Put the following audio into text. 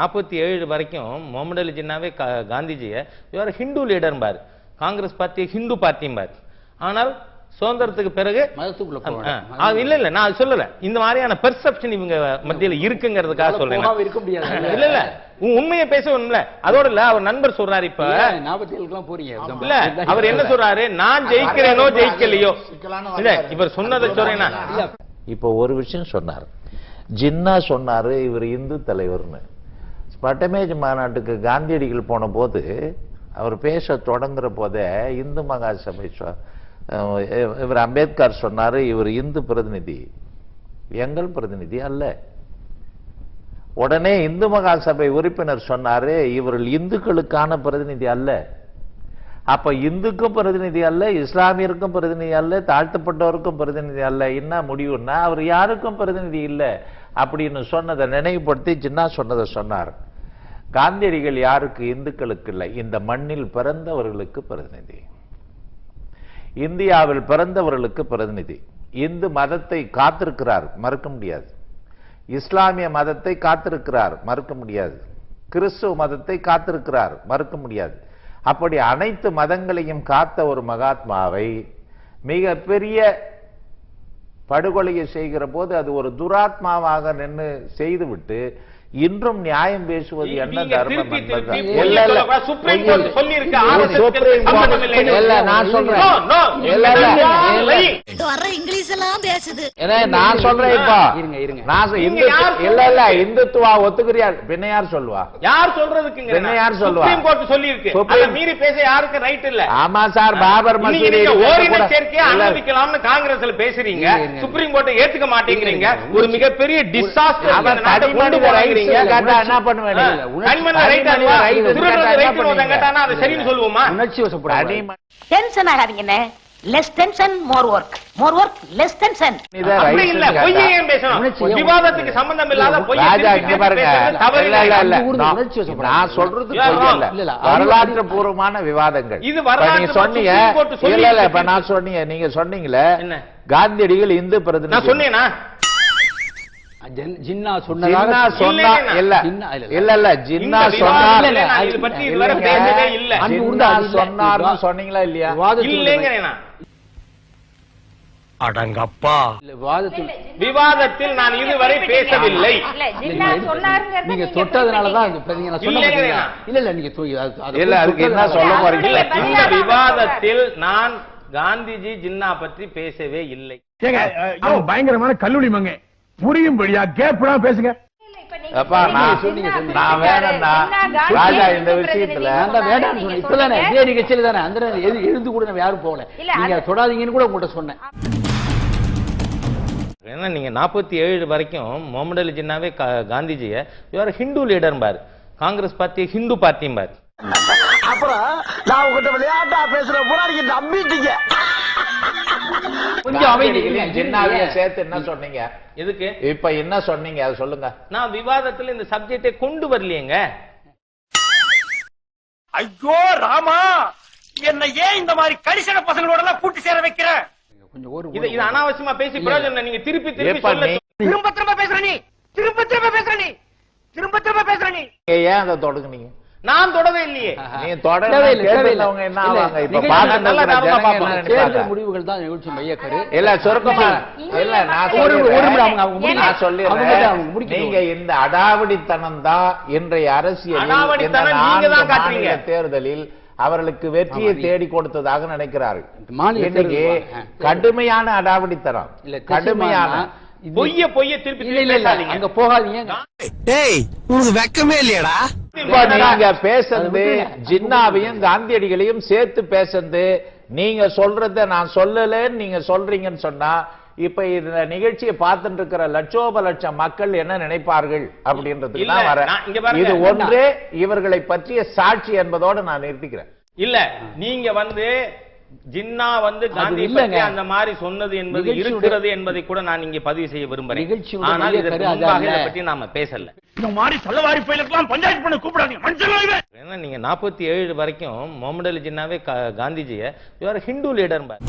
நாற்பத்தி ஏழு வரைக்கும் முகமது அலி ஜின்னாவே கா- காந்திஜியை இவர் ஹிந்து லீடர்பார் காங்கிரஸ் பார்ட்டி ஹிந்து பார்ட்டிம்பார் ஆனால் சுதந்திரத்துக்கு பிறகு மதத்துக்குள்ள இல்ல இல்ல நான் சொல்லல. இந்த மாதிரியான பெர்செப்ஷன் இவங்க மத்தியில இருக்குங்கிறதுக்காக சொல்றேன் இருக்க முடியாது. இல்ல இல்ல உண்மையை பேசணும்ல. அதோட இல்ல அவர் நண்பர் சொல்றாரு இப்ப. ஏழுக்குலாம் போறீங்க. இல்ல அவர் என்ன சொல்றாரு? நான் ஜெயிக்கிறேனோ ஜெயிக்கலையோ? இல்ல. இவர் சொன்னதை சொல்றேன்னா இப்போ ஒரு விஷயம் சொன்னார். ஜின்னா சொன்னாரு இவர் இந்து தலைவர்னு. பட்டமேஜ் மாநாட்டுக்கு காந்தியடிகள் போன போது அவர் பேச தொடங்குற போதே இந்து மகாசபை சொ- இவர் அம்பேத்கர் சொன்னார் இவர் இந்து பிரதிநிதி. எங்கள் பிரதிநிதி அல்ல. உடனே இந்து மகாசபை உறுப்பினர் சொன்னாரு இவர்கள் இந்துக்களுக்கான பிரதிநிதி அல்ல. அப்ப இந்துக்கும் பிரதிநிதி அல்ல இஸ்லாமியருக்கும் பிரதிநிதி அல்ல தாழ்த்தப்பட்டவருக்கும் பிரதிநிதி அல்ல. என்ன முடிவுன்னா அவர் யாருக்கும் பிரதிநிதி இல்லை. அப்படின்னு சொன்னதை நினைவுபடுத்தி ஜின்னா சொன்னதை சொன்னார். காந்தியடிகள் யாருக்கு? இந்துக்களுக்கு இல்லை இந்த மண்ணில் பிறந்தவர்களுக்கு பிரதிநிதி. இந்தியாவில் பிறந்தவர்களுக்கு பிரதிநிதி. இந்து மதத்தை காத்திருக்கிறார். மறுக்க முடியாது. இஸ்லாமிய மதத்தை காத்திருக்கிறார். மறுக்க முடியாது. கிறிஸ்துவ மதத்தை காத்திருக்கிறார். மறுக்க முடியாது. அப்படி அனைத்து மதங்களையும் காத்த ஒரு மகாத்மாவை மிக பெரிய படுகொலையை செய்கிற போது அது ஒரு துராத்மாவாக நின்று செய்துவிட்டு இன்றும் நியாயம் பேசுவது என்ன தர்மம் திருப்பி என்பது திருப்பி இல்ல, பொய் இல்ல. சொல்லக்கூடாது. சுப்ரீம் கோர்ட் சொல்லியிருக்கு, இல்ல, RSS க்கு சுப்ரீம் சம்பந்தம் கோர்ட் இல்லைன்னு. இல்ல, நான் சொல்றேன் பேசுது நான் சொல்றேன் இப்போ இருங்க, இருங்க. நான் இல்ல இல்ல இந்துத்துவா ஒத்துக்கிறியா பின்ன யார் சொல்லுவா யார் சொல்றதுக்குங்க என்ன யார் சொல்லுவா? சுப்ரீம் கோர்ட் சுப்ரீம்- அதை மீறி பேச யாருக்கு ரைட் இல்ல ஆமா சார் பாபர் மசூதி ஓரின சேர்க்கையை அனுமதிக்கலாம்னு காங்கிரஸ்ல பேசுறீங்க. சுப்ரீம் கோர்ட்டை ஏத்துக்க மாட்டேங்கிறீங்க. ஒரு மிகப்பெரிய டிசாஸ்டர் அவன் rights கேட்டா என்ன பண்ணுவேன்? கண்மணி ரைட் ரைட் அதை சரின்னு சொல்லுவோமா உணர்ச்சி வசப்படாது மனித tension ஆகாதீங்கண்ணே less tension more work more work less tension அப்படி இல்ல பொய்யை ஏன் பேசணும் விவாதத்துக்கு சம்பந்தம் இல்லாத பொய்யை ராஜா இங்க பாருங்க இல்ல, இல்ல, இல்ல. நான் சொல்றது You are பொய் wrong. இல்ல. வரலாற்று பூர்வமான விவாதங்கள் இது வரலாற்று நீங்க சொன்னீங்க இல்ல இல்ல இப்ப. நான் சொன்னீங்க நீங்க சொன்னீங்களே என்ன? காந்தியடிகள் இந்து பிரதிநிதி நான் சொன்னேனா ஜின்- ஜின்னா ஜின்னா சொன்னதாக சொன்னா இல்லைங்க. இல்ல இல்ல. ஜின்னா சொன்னார் இல்ல, இல்லைங்க. சொன்னார்னு சொன்னீங்களா இல்லையா இல்லைங்கிறேனா அடங்கப்பா. விவாதத்தில் விவாதத்தில் நான் இதுவரை பேசவில்லை. நீங்க நீங்க தொட்டதுனால தான் அது நீங்க நான் சொன்ன இல்லைங்க. பார்த்தீங்களா? இல்ல இல்ல நீங்க இல்ல, அதுக்கு என்ன சொல்ல. போறீங்க? இந்த விவாதத்தில் நான் காந்திஜி ஜின்னா பற்றி பேசவே இல்லை. பயங்கரமான கல்லூரி மங்க புரியும்படியா கேப்லாம் பேசுங்க. ராஜா இந்த விஷயத்துல. இப்பதானே இதே நிகழ்ச்சியில தானே அந்த எழுந்து கூட நம்ம யாரும் போகல. நீங்க தொடாதீங்கன்னு கூட உங்கள்ட்ட சொன்னேன். ஏன்னா நீங்க நாற்பத்தி ஏழு வரைக்கும் முகமது அலி ஜின்னாவே கா- காந்திஜியை இவர் ஹிந்து லீடர்பார் காங்கிரஸ் பார்ட்டி ஹிந்து பார்ட்டிம்பார் அப்புறம் நான் உங்ககிட்ட விளையாட்டா பேசுற பூரா நீங்க நம்பிட்டீங்க கொஞ்சம் அமைதி. ஜின்னாவையும் சேர்த்து என்ன சொன்னீங்க? எதுக்கு? இப்ப என்ன சொன்னீங்க? அதை சொல்லுங்க. நான் விவாதத்தில் இந்த சப்ஜெக்டை கொண்டு வரலையேங்க. ஐயோ ராமா! என்ன ஏன் இந்த மாதிரி கரிசன பசங்களோட எல்லாம் கூட்டி சேர வைக்கிற? கொஞ்சம் ஒரு இது இது அனாவசியமா பேசி பிரயோஜனம் இல்லை. நீங்க திருப்பி திருப்பி சொல்ல நீ- திரும்ப திரும்ப பேசுற நீ திரும்ப திரும்ப பேசுற நீ திரும்ப திரும்ப பேசுற நீ ஏன் அதை தொடங்குனீங்க நான் தொடவே இல்லையே தொடர்ந்து தேவையில்லை, தேவையில்லை. கேட்டவங்க என்ன இல்ல, ஆவாங்க இப்ப பார்த்துட்டு நல்லா பார்ப்போம். என்ன தேர்தல்? முடிவுகள் தான் நிகழ்ச்சி மையக்கரு இல்ல சுருக்கமா இல்ல நான் ஒரு- ஒரு அவங்க- அவங்க நான் அவங்க அவங்க முடிக்கட்டும். நீங்க இந்த அடாவடித்தனம் தான் இன்றைய அரசியலில் இந்த அடாவடித்தனம் நீங்க தான் காட்டுறீங்க. தேர்தலில் அவர்களுக்கு வெற்றியை தேடி கொடுத்ததாக நினைக்கிறார்கள். இன்னைக்கு கடுமையான அடாவடித்தனம். இல்ல கடுமையான பொய்ய பொய்ய திருப்பி அங்க போகாதீங்க. டேய் உனக்கு வெக்கமே இல்லையாடா. நீங்க பேசுறது. ஜின்னாவையும் காந்தியடிகளையும் சேர்த்து பேசுறது. நீங்க சொல்றத நான் சொல்லலன்னு நீங்க சொல்றீங்கன்னு சொன்னா இப்ப இந்த நிகழ்ச்சியை பார்த்துட்டு இருக்கிற லட்சோப லட்சம் மக்கள் என்ன நினைப்பார்கள் அப்படின்றதுக்கு இல்ல, தான் வரேன். இது ஒன்றே இவர்களை பற்றிய சாட்சி என்பதோட நான் நிறுத்திக்கிறேன் இல்ல நீங்க வந்து ஜின்னா வந்து காந்தி. பற்றி அந்த மாதிரி சொன்னது என்பது இருக்கிறது என்பதை கூட நான் இங்க பதிவு செய்ய விரும்புறேன் ஆனால் இதற்கு முன்பாக. இதை பற்றி நாம பேசல இந்த மாதிரி சல்லவாரி பயிலுக்கெல்லாம் பஞ்சாயத்து பண்ண கூப்பிடாதீங்க ஏன்னா நீங்க நாற்பத்தி ஏழு வரைக்கும் முகமது அலி ஜின்னாவே கா- காந்திஜியை இவர் ஹிந்து லீடர்பார்